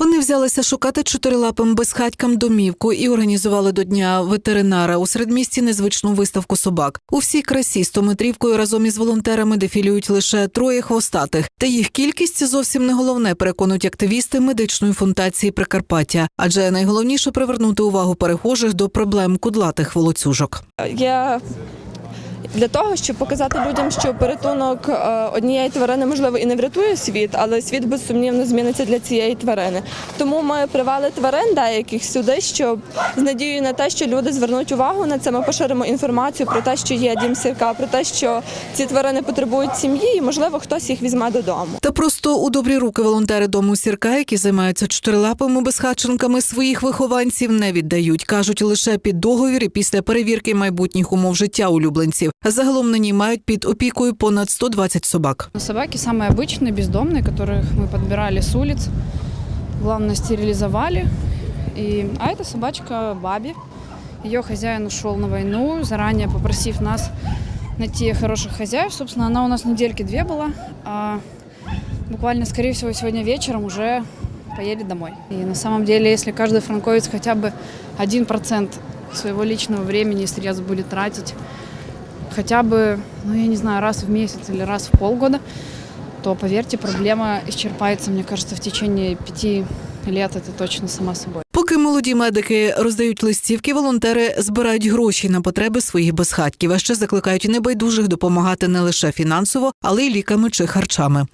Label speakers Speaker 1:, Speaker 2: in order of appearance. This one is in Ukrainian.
Speaker 1: Вони взялися шукати чотирилапим безхатькам домівку і організували до дня ветеринара у середмісті незвичну виставку собак. У всій красі стометрівкою разом із волонтерами дефілюють лише троє хвостатих, та їх кількість зовсім не головне, переконують активісти медичної фундації Прикарпаття. Адже найголовніше привернути увагу перехожих до проблем кудлатих волоцюжок.
Speaker 2: Я для того, щоб показати людям, що порятунок е, однієї тварини можливо і не врятує світ, але світ безсумнівно зміниться для цієї тварини. Тому ми привели тварин деяких сюди, щоб з надією на те, що люди звернуть увагу на це. Ми поширимо інформацію про те, що є дім сірка, про те, що ці тварини потребують сім'ї, і можливо хтось їх візьме додому.
Speaker 1: Та просто у добрі руки волонтери дому сірка, які займаються чотирилапими безхатченками, своїх вихованців не віддають. кажуть лише під договір і після перевірки майбутніх умов життя улюбленців. Загалом нині мають під опікою понад 120 собак.
Speaker 3: Собаки самые обычные, бездомные, которых мы подбирали с улиц. Главное, стерилизовали. И... А это собачка Баби. Ее хозяин ушел на войну, заранее попросив нас найти хороших хозяев. Собственно, она у нас недельки две была. А буквально, скорее всего, сегодня вечером уже поедет домой. И на самом деле, если каждый франковец хотя бы 1% своего личного времени и средств будет тратить хотя бы, ну я не знаю, раз в месяц или раз в полгода, то, поверьте, проблема исчерпается, мне кажется, в течение пяти лет, это точно сама собой.
Speaker 1: Поки молоді медики роздають листівки, волонтери збирають гроші на потреби своїх безхатьків, а ще закликають небайдужих допомагати не лише фінансово, але й ліками чи харчами.